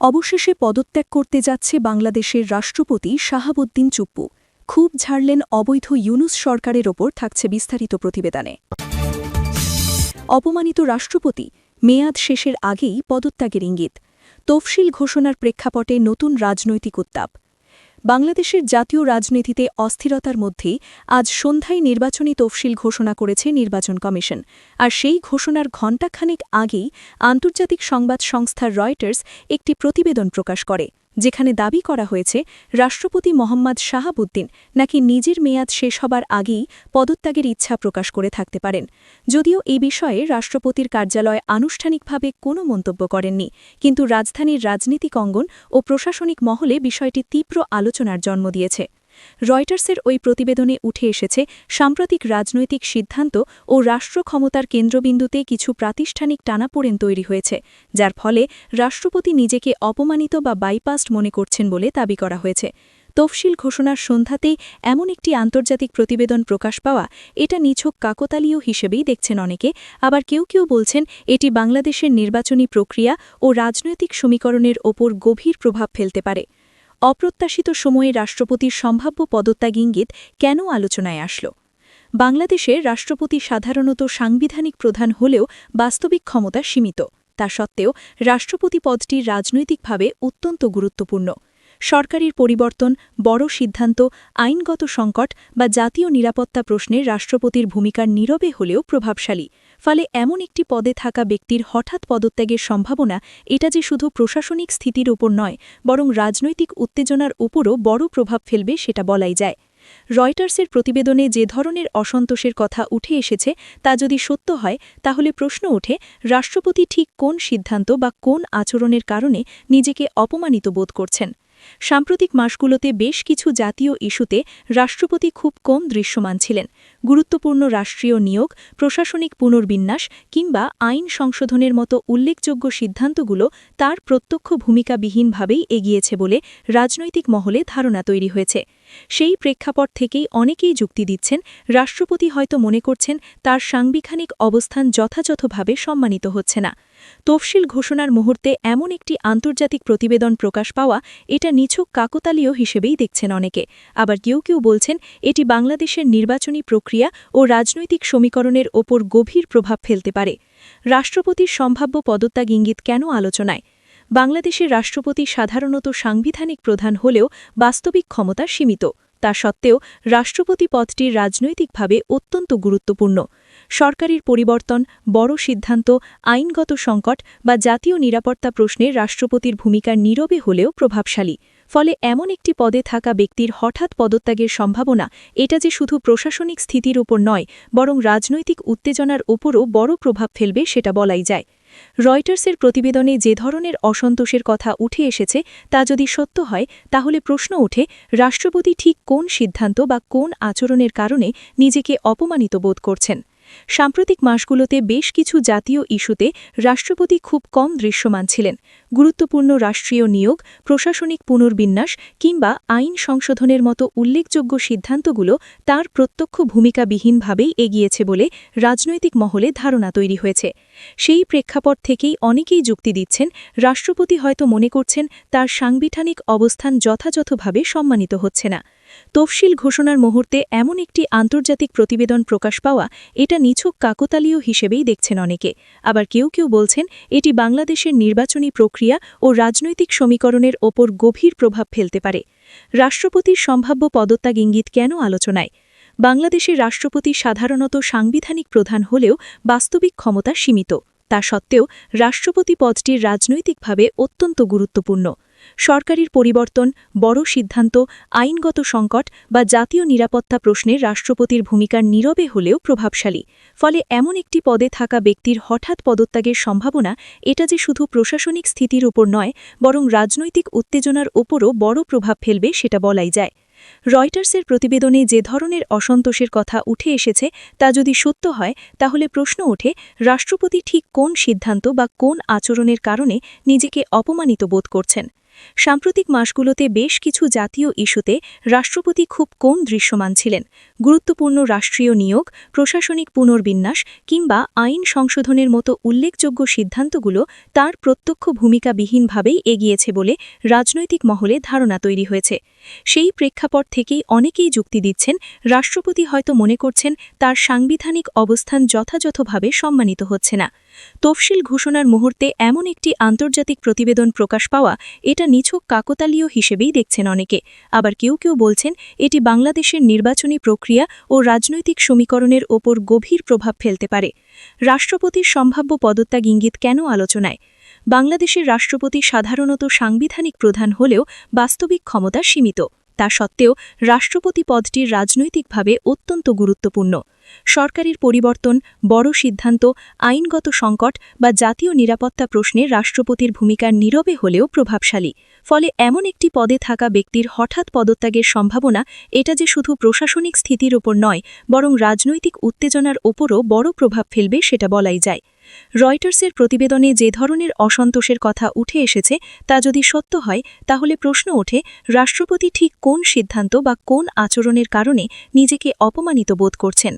অবশেষে পদত্যাগ করতে যাচ্ছে বাংলাদেশের রাষ্ট্রপতি শাহাবুদ্দিন চুপ্পু। খুব ঝাড়লেন অবৈধ ইউনুস সরকারের ওপর থাকছে বিস্তারিত প্রতিবেদনে। অপমানিত রাষ্ট্রপতি মেয়াদ শেষের আগেই পদত্যাগের ইঙ্গিত। তফসিল ঘোষণার প্রেক্ষাপটে নতুন রাজনৈতিক উত্তাপ। বাংলাদেশের জাতীয় রাজনীতিতে অস্থিরতার মধ্যেই আজ সন্ধ্যায় নির্বাচনী তফসিল ঘোষণা করেছে নির্বাচন কমিশন। আর সেই ঘোষণার ঘণ্টাখানেক আগেই আন্তর্জাতিক সংবাদ সংস্থা রয়টার্স একটি প্রতিবেদন প্রকাশ করে। যেখানে দাবি করা হয়েছে, রাষ্ট্রপতি মোহাম্মদ শাহাবুদ্দিন নাকি নিজের মেয়াদ শেষ হবার আগেই পদত্যাগের ইচ্ছা প্রকাশ করে থাকতে পারেন। যদিও এই বিষয়ে রাষ্ট্রপতির কার্যালয় আনুষ্ঠানিকভাবে কোনো মন্তব্য করেননি, কিন্তু রাজধানীর রাজনীতিক অঙ্গন ও প্রশাসনিক মহলে বিষয়টি তীব্র আলোচনার জন্ম দিয়েছে। রয়টার্সের ওই প্রতিবেদনে উঠে এসেছে, সাম্প্রতিক রাজনৈতিক সিদ্ধান্ত ও রাষ্ট্র ক্ষমতার কেন্দ্রবিন্দুতে কিছু প্রাতিষ্ঠানিক টানাপোড়েন তৈরি হয়েছে, যার ফলে রাষ্ট্রপতি নিজেকে অপমানিত বা বাইপাস্ট মনে করছেন বলে দাবি করা হয়েছে। তফসিল ঘোষণার সন্ধ্যাতেই এমন একটি আন্তর্জাতিক প্রতিবেদন প্রকাশ পাওয়া এটা নিছক কাকতালীয় হিসেবেই দেখছেন অনেকে, আবার কেউ কেউ বলছেন এটি বাংলাদেশের নির্বাচনী প্রক্রিয়া ও রাজনৈতিক সমীকরণের ওপর গভীর প্রভাব ফেলতে পারে। অপ্রত্যাশিত সময়ে রাষ্ট্রপতির সম্ভাব্য পদত্যাগ ইঙ্গিত কেন আলোচনায় আসল? বাংলাদেশে রাষ্ট্রপতি সাধারণত সাংবিধানিক প্রধান হলেও বাস্তবিক ক্ষমতা সীমিত। তা সত্ত্বেও রাষ্ট্রপতি পদটি রাজনৈতিকভাবে অত্যন্ত গুরুত্বপূর্ণ। সরকারের পরিবর্তন, বড় সিদ্ধান্ত, আইনগত সংকট বা জাতীয় নিরাপত্তা প্রশ্নে রাষ্ট্রপতির ভূমিকার নীরবে হলেও প্রভাবশালী। ফলে এমন একটি পদে থাকা ব্যক্তির হঠাৎ পদত্যাগের সম্ভাবনা এটা যে শুধু প্রশাসনিক স্থিতির উপর নয়, বরং রাজনৈতিক উত্তেজনার উপরও বড় প্রভাব ফেলবে সেটা বলাই যায়। রয়টার্সের প্রতিবেদনে যে ধরনের অসন্তোষের কথা উঠে এসেছে তা যদি সত্য হয়, তাহলে প্রশ্ন ওঠে, রাষ্ট্রপতি ঠিক কোন সিদ্ধান্ত বা কোন আচরণের কারণে নিজেকে অপমানিত বোধ করছেন? সাম্প্রতিক মাসগুলোতে বেশ কিছু জাতীয় ইস্যুতে রাষ্ট্রপতি খুব কম দৃশ্যমান ছিলেন। গুরুত্বপূর্ণ রাষ্ট্রীয় নিয়োগ, প্রশাসনিক পুনর্বিন্যাস কিংবা আইন সংশোধনের মতো উল্লেখযোগ্য সিদ্ধান্তগুলো তার প্রত্যক্ষ ভূমিকাবিহীনভাবেই এগিয়েছে বলে রাজনৈতিক মহলে ধারণা তৈরি হয়েছে। সেই প্রেক্ষাপট থেকেই অনেকেই যুক্তি দিচ্ছেন, রাষ্ট্রপতি হয়তো মনে করছেন তার সাংবিধানিক অবস্থান যথাযথভাবে সম্মানিত হচ্ছে না। তফসিল ঘোষণার মুহূর্তে এমন একটি আন্তর্জাতিক প্রতিবেদন প্রকাশ পাওয়া এটা নিছক কাকতালীয় হিসেবেই দেখছেন অনেকে। আবার কেউ কেউ বলছেন, এটি বাংলাদেশের নির্বাচনী প্রক্রিয়া ও রাজনৈতিক সমীকরণের ওপর গভীর প্রভাব ফেলতে পারে। রাষ্ট্রপতির সম্ভাব্য পদত্যাগ ইঙ্গিত কেন আলোচনায়? বাংলাদেশের রাষ্ট্রপতি সাধারণত সাংবিধানিক প্রধান হলেও বাস্তবিক ক্ষমতা সীমিত। তা সত্ত্বেও রাষ্ট্রপতি পদটি রাজনৈতিকভাবে অত্যন্ত গুরুত্বপূর্ণ। সরকারের পরিবর্তন, বড় সিদ্ধান্ত, আইনগত সংকট বা জাতীয় নিরাপত্তা প্রশ্নে রাষ্ট্রপতির ভূমিকা নীরবে হলেও প্রভাবশালী। ফলে এমন একটি পদে থাকা ব্যক্তির হঠাৎ পদত্যাগের সম্ভাবনা, এটা যে শুধু প্রশাসনিক স্থিতির উপর নয়, বরং রাজনৈতিক উত্তেজনার ওপরও বড় প্রভাব ফেলবে সেটা বলাই যায়। রয়টার্সের প্রতিবেদনে যে ধরনের অসন্তোষের কথা উঠে এসেছে তা যদি সত্য হয়, তাহলে প্রশ্ন ওঠে, রাষ্ট্রপতি ঠিক কোন সিদ্ধান্ত বা কোন আচরণের কারণে নিজেকে অপমানিত বোধ করছেন? সাম্প্রতিক মাসগুলোতে বেশ কিছু জাতীয় ইস্যুতে রাষ্ট্রপতি খুব কম দৃশ্যমান ছিলেন। গুরুত্বপূর্ণ রাষ্ট্রীয় নিয়োগ, প্রশাসনিক পুনর্বিন্যাস কিংবা আইন সংশোধনের মতো উল্লেখযোগ্য সিদ্ধান্তগুলো তার প্রত্যক্ষ ভূমিকাবিহীনভাবেই এগিয়েছে বলে রাজনৈতিক মহলে ধারণা তৈরি হয়েছে। সেই প্রেক্ষাপট থেকেই অনেকেই যুক্তি দিচ্ছেন, রাষ্ট্রপতি হয়তো মনে করছেন তার সাংবিধানিক অবস্থান যথাযথভাবে সম্মানিত হচ্ছে না। তফসিল ঘোষণার মুহূর্তে এমন একটি আন্তর্জাতিক প্রতিবেদন প্রকাশ পাওয়া এটা নিছক কাকতালীয় হিসেবেই দেখছেন অনেকে। আবার কেউ কেউ বলছেন, এটি বাংলাদেশের নির্বাচনী প্রক্রিয়া ও রাজনৈতিক সমীকরণের ওপর গভীর প্রভাব ফেলতে পারে। রাষ্ট্রপতির সম্ভাব্য পদত্যাগ ইঙ্গিত কেন আলোচনায়? বাংলাদেশের রাষ্ট্রপতি সাধারণত সাংবিধানিক প্রধান হলেও বাস্তবিক ক্ষমতা সীমিত। তা সত্ত্বেও রাষ্ট্রপতি পদটির রাজনৈতিকভাবে অত্যন্ত গুরুত্বপূর্ণ। সরকারের পরিবর্তন, বড় সিদ্ধান্ত, আইনগত সংকট বা জাতীয় নিরাপত্তা প্রশ্নে রাষ্ট্রপতির ভূমিকার নীরবে হলেও প্রভাবশালী। ফলে এমন একটি পদে থাকা ব্যক্তির হঠাৎ পদত্যাগের সম্ভাবনা এটা যে শুধু প্রশাসনিক স্থিতির উপর নয়, বরং রাজনৈতিক উত্তেজনার ওপরও বড় প্রভাব ফেলবে সেটা বলাই যায়। রয়টার্সের প্রতিবেদনে যে ধরনের অসন্তোষের কথা উঠে এসেছে তা যদি সত্য হয়, তাহলে প্রশ্ন ওঠে, রাষ্ট্রপতি ঠিক কোন সিদ্ধান্ত বা কোন আচরণের কারণে নিজেকে অপমানিত বোধ করছেন? সাম্প্রতিক মাসগুলোতে বেশ কিছু জাতীয় ইস্যুতে রাষ্ট্রপতি খুব কম দৃশ্যমান ছিলেন। গুরুত্বপূর্ণ রাষ্ট্রীয় নিয়োগ, প্রশাসনিক পুনর্বিন্যাস কিংবা আইন সংশোধনের মতো উল্লেখযোগ্য সিদ্ধান্তগুলো তার প্রত্যক্ষ ভূমিকাবিহীনভাবেই এগিয়েছে বলে রাজনৈতিক মহলে ধারণা তৈরি হয়েছে। সেই প্রেক্ষাপট থেকেই অনেকেই যুক্তি দিচ্ছেন, রাষ্ট্রপতি হয়তো মনে করছেন তার সাংবিধানিক অবস্থান যথাযথভাবে সম্মানিত হচ্ছে না। তফসিল ঘোষণার মুহূর্তে এমন একটি আন্তর্জাতিক প্রতিবেদন প্রকাশ পাওয়া এটা নিছক কাকতালীয় হিসেবেই দেখছেন অনেকে। আবার কেউ কেউ বলছেন, এটি বাংলাদেশের নির্বাচনী প্রক্রিয়া ও রাজনৈতিক সমীকরণের ওপর গভীর প্রভাব ফেলতে পারে। রাষ্ট্রপতির সম্ভাব্য পদত্যাগ ইঙ্গিত কেন আলোচনায়? বাংলাদেশের রাষ্ট্রপতি সাধারণত সাংবিধানিক প্রধান হলেও বাস্তবিক ক্ষমতা সীমিত। তা সত্ত্বেও রাষ্ট্রপতি পদটি রাজনৈতিকভাবে অত্যন্ত গুরুত্বপূর্ণ। সরকারের পরিবর্তন, বড় সিদ্ধান্ত, আইনগত সংকট বা জাতীয় নিরাপত্তা প্রশ্নে রাষ্ট্রপতির ভূমিকার নীরবে হলেও প্রভাবশালী। ফলে এমন একটি পদে থাকা ব্যক্তির হঠাৎ পদত্যাগের সম্ভাবনা এটা যে শুধু প্রশাসনিক স্থিতির ওপর নয়, বরং রাজনৈতিক উত্তেজনার ওপরও বড় প্রভাব ফেলবে সেটা বলাই যায়। রয়টার্সের প্রতিবেদনে যে ধরনের অসন্তোষের কথা উঠে এসেছে তা যদি সত্য হয়, তাহলে প্রশ্ন ওঠে, রাষ্ট্রপতি ঠিক কোন সিদ্ধান্ত বা কোন আচরণের কারণে নিজেকে অপমানিত বোধ করছেন?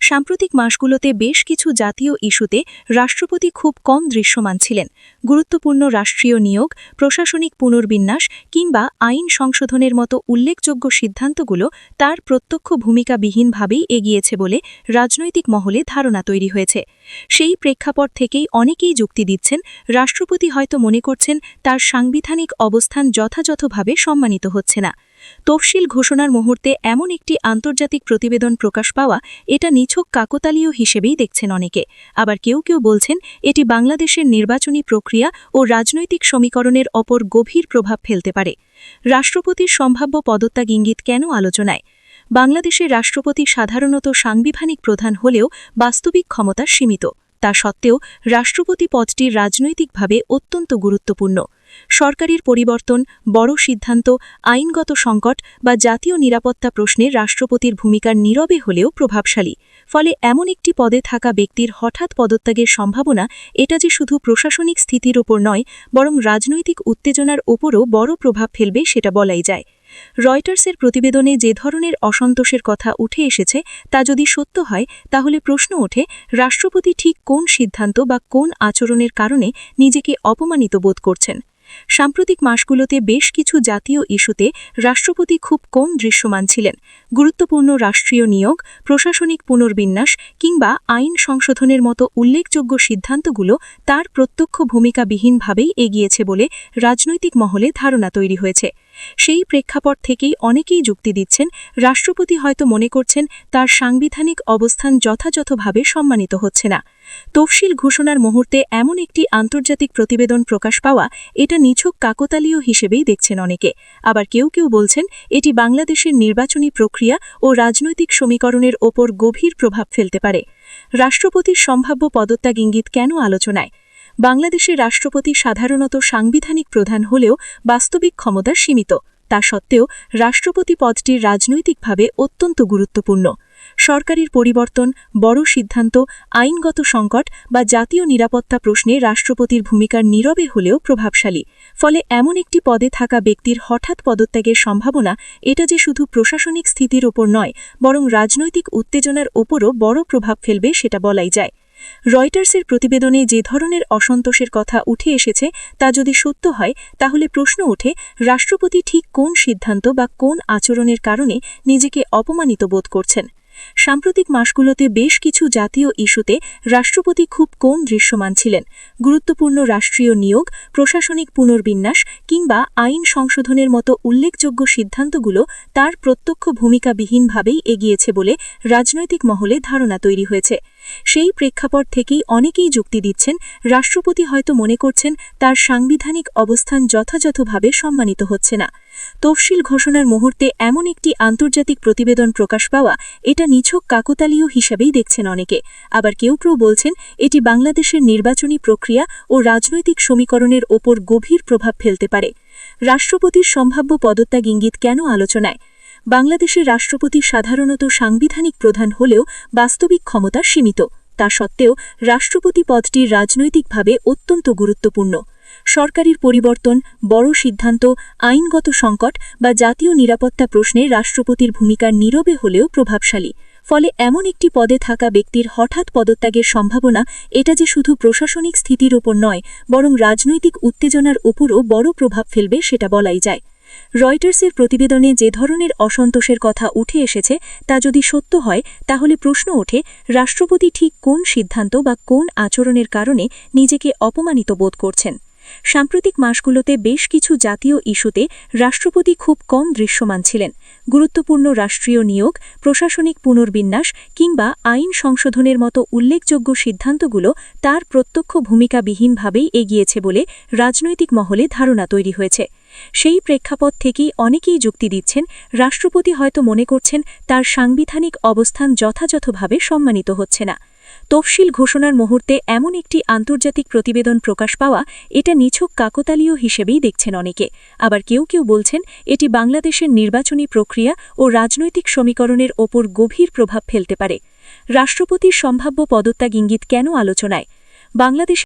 সাম্প্রতিক মাসগুলোতে বেশ কিছু জাতীয় ইস্যুতে রাষ্ট্রপতি খুব কম দৃশ্যমান ছিলেন। গুরুত্বপূর্ণ রাষ্ট্রীয় নিয়োগ, প্রশাসনিক পুনর্বিন্যাস কিংবা আইন সংশোধনের মতো উল্লেখযোগ্য সিদ্ধান্তগুলো তার প্রত্যক্ষ ভূমিকাবিহীনভাবেই এগিয়েছে বলে রাজনৈতিক মহলে ধারণা তৈরি হয়েছে। সেই প্রেক্ষাপট থেকেই অনেকেই যুক্তি দিচ্ছেন, রাষ্ট্রপতি হয়তো মনে করছেন তার সাংবিধানিক অবস্থান যথাযথভাবে সম্মানিত হচ্ছে না। তফসিল ঘোষণার মুহূর্তে এমন একটি আন্তর্জাতিক প্রতিবেদন প্রকাশ পাওয়া এটা নিছক কাকতালীয় হিসেবেই দেখছেন অনেকে। আবার কেউ কেউ বলছেন এটি বাংলাদেশের নির্বাচনী প্রক্রিয়া ও রাজনৈতিক সমীকরণের অপর গভীর প্রভাব ফেলতে পারে। রাষ্ট্রপতির সম্ভাব্য পদত্যাগ ইঙ্গিত কেন আলোচনায়? বাংলাদেশের রাষ্ট্রপতি সাধারণত সাংবিধানিক প্রধান হলেও বাস্তবিক ক্ষমতা সীমিত। তা সত্ত্বেও রাষ্ট্রপতি পদটি রাজনৈতিকভাবে অত্যন্ত গুরুত্বপূর্ণ। সরকারের পরিবর্তন, বড় সিদ্ধান্ত, আইনগত সংকট বা জাতীয় নিরাপত্তা প্রশ্নে রাষ্ট্রপতির ভূমিকার নীরবে হলেও প্রভাবশালী। ফলে এমন একটি পদে থাকা ব্যক্তির হঠাৎ পদত্যাগের সম্ভাবনা এটা যে শুধু প্রশাসনিক স্থিতির ওপর নয়, বরং রাজনৈতিক উত্তেজনার ওপরও বড় প্রভাব ফেলবে সেটা বলাই যায়। রয়টার্সের প্রতিবেদনে যে ধরনের অসন্তোষের কথা উঠে এসেছে তা যদি সত্য হয়, তাহলে প্রশ্ন ওঠে, রাষ্ট্রপতি ঠিক কোন সিদ্ধান্ত বা কোন আচরণের কারণে নিজেকে অপমানিত বোধ করছেন? সাম্প্রতিক মাসগুলোতে বেশ কিছু জাতীয় ইস্যুতে রাষ্ট্রপতি খুব কম দৃশ্যমান ছিলেন। গুরুত্বপূর্ণ রাষ্ট্রীয় নিয়োগ, প্রশাসনিক পুনর্বিন্যাস কিংবা আইন সংশোধনের মতো উল্লেখযোগ্য সিদ্ধান্তগুলো তার প্রত্যক্ষ ভূমিকাবিহীনভাবেই এগিয়েছে বলে রাজনৈতিক মহলে ধারণা তৈরি হয়েছে। সেই প্রেক্ষাপট থেকেই অনেকেই যুক্তি দিচ্ছেন, রাষ্ট্রপতি হয়তো মনে করছেন তার সাংবিধানিক অবস্থান যথাযথভাবে সম্মানিত হচ্ছে না। তফসিল ঘোষণার মুহূর্তে এমন একটি আন্তর্জাতিক প্রতিবেদন প্রকাশ পাওয়া এটা নিছক কাকতালীয় হিসেবেই দেখছেন অনেকে। আবার কেউ কেউ বলছেন, এটি বাংলাদেশের নির্বাচনী প্রক্রিয়া ও রাজনৈতিক সমীকরণের ওপর গভীর প্রভাব ফেলতে পারে। রাষ্ট্রপতির সম্ভাব্য পদত্যাগ ইঙ্গিত কেন আলোচনায়? বাংলাদেশের রাষ্ট্রপতি সাধারণত সাংবিধানিক প্রধান হলেও বাস্তবিক ক্ষমতা সীমিত। তা সত্ত্বেও রাষ্ট্রপতি পদটির রাজনৈতিকভাবে অত্যন্ত গুরুত্বপূর্ণ। সরকারের পরিবর্তন, বড় সিদ্ধান্ত, আইনগত সংকট বা জাতীয় নিরাপত্তা প্রশ্নে রাষ্ট্রপতির ভূমিকার নীরবে হলেও প্রভাবশালী। ফলে এমন একটি পদে থাকা ব্যক্তির হঠাৎ পদত্যাগের সম্ভাবনা এটা যে শুধু প্রশাসনিক স্থিতির ওপর নয়, বরং রাজনৈতিক উত্তেজনার ওপরও বড় প্রভাব ফেলবে সেটা বলাই যায়। রয়টার্সের প্রতিবেদনে যে ধরনের অসন্তোষের কথা উঠে এসেছে তা যদি সত্য হয়, তাহলে প্রশ্ন ওঠে, রাষ্ট্রপতি ঠিক কোন সিদ্ধান্ত বা কোন আচরণের কারণে নিজেকে অপমানিত বোধ করছেন? সাম্প্রতিক মাসগুলোতে বেশ কিছু জাতীয় ইস্যুতে রাষ্ট্রপতি খুব কম দৃশ্যমান ছিলেন? গুরুত্বপূর্ণ রাষ্ট্রীয় নিয়োগ, প্রশাসনিক পুনর্বিন্যাস কিংবা আইন সংশোধনের মতো উল্লেখযোগ্য সিদ্ধান্তগুলো তার প্রত্যক্ষ ভূমিকাবিহীনভাবেই এগিয়েছে বলে রাজনৈতিক মহলে ধারণা তৈরি হয়েছে। সেই প্রেক্ষাপট থেকেই অনেকেই যুক্তি দিচ্ছেন, রাষ্ট্রপতি হয়তো মনে করছেন তার সাংবিধানিক অবস্থান যথাযথভাবে সম্মানিত হচ্ছে না। তফসিল ঘোষণার মুহূর্তে এমন একটি আন্তর্জাতিক প্রতিবেদন প্রকাশ পাওয়া এটা নিছক কাকতালীয় হিসেবেই দেখছেন অনেকে। আবার কেউ কেউ বলছেন, এটি বাংলাদেশের নির্বাচনী প্রক্রিয়া ও রাজনৈতিক সমীকরণের ওপর গভীর প্রভাব ফেলতে পারে। রাষ্ট্রপতির সম্ভাব্য পদত্যাগ ইঙ্গিত কেন আলোচনায়? বাংলাদেশের রাষ্ট্রপতি সাধারণত সাংবিধানিক প্রধান হলেও বাস্তবিক ক্ষমতা সীমিত। তা সত্ত্বেও রাষ্ট্রপতি পদটি রাজনৈতিকভাবে অত্যন্ত গুরুত্বপূর্ণ। সরকারের পরিবর্তন, বড় সিদ্ধান্ত, আইনগত সংকট বা জাতীয় নিরাপত্তা প্রশ্নে রাষ্ট্রপতির ভূমিকার নীরবে হলেও প্রভাবশালী। ফলে এমন একটি পদে থাকা ব্যক্তির হঠাৎ পদত্যাগের সম্ভাবনা এটা যে শুধু প্রশাসনিক স্থিতির ওপর নয়, বরং রাজনৈতিক উত্তেজনার ওপরও বড় প্রভাব ফেলবে সেটা বলাই যায়। রয়টার্সের প্রতিবেদনে যে ধরনের অসন্তোষের কথা উঠে এসেছে তা যদি সত্য হয়, তাহলে প্রশ্ন ওঠে, রাষ্ট্রপতি ঠিক কোন সিদ্ধান্ত বা কোন আচরণের কারণে নিজেকে অপমানিত বোধ করছেন? সাম্প্রতিক মাসগুলোতে বেশ কিছু জাতীয় ইস্যুতে রাষ্ট্রপতি খুব কম দৃশ্যমান ছিলেন। গুরুত্বপূর্ণ রাষ্ট্রীয় নিয়োগ, প্রশাসনিক পুনর্বিন্যাস কিংবা আইন সংশোধনের মতো উল্লেখযোগ্য সিদ্ধান্তগুলো তার প্রত্যক্ষ ভূমিকাবিহীনভাবেই এগিয়েছে বলে রাজনৈতিক মহলে ধারণা তৈরি হয়েছে। সেই প্রেক্ষাপট থেকেই অনেকেই যুক্তি দিচ্ছেন, রাষ্ট্রপতি হয়তো মনে করছেন তার সাংবিধানিক অবস্থান যথাযথভাবে সম্মানিত হচ্ছে না। তফসিল ঘোষণার মুহূর্তে এমন একটি আন্তর্জাতিক প্রতিবেদন প্রকাশ পাওয়া এটা নিছক কাকতালীয় হিসেবেই দেখছেন অনেকে। আবার কেউ কেউ বলছেন, এটি বাংলাদেশের নির্বাচনী প্রক্রিয়া ও রাজনৈতিক সমীকরণের ওপর গভীর প্রভাব ফেলতে পারে। রাষ্ট্রপতির সম্ভাব্য পদত্যাগ ইঙ্গিত কেন আলোচনায়? বাংলাদেশ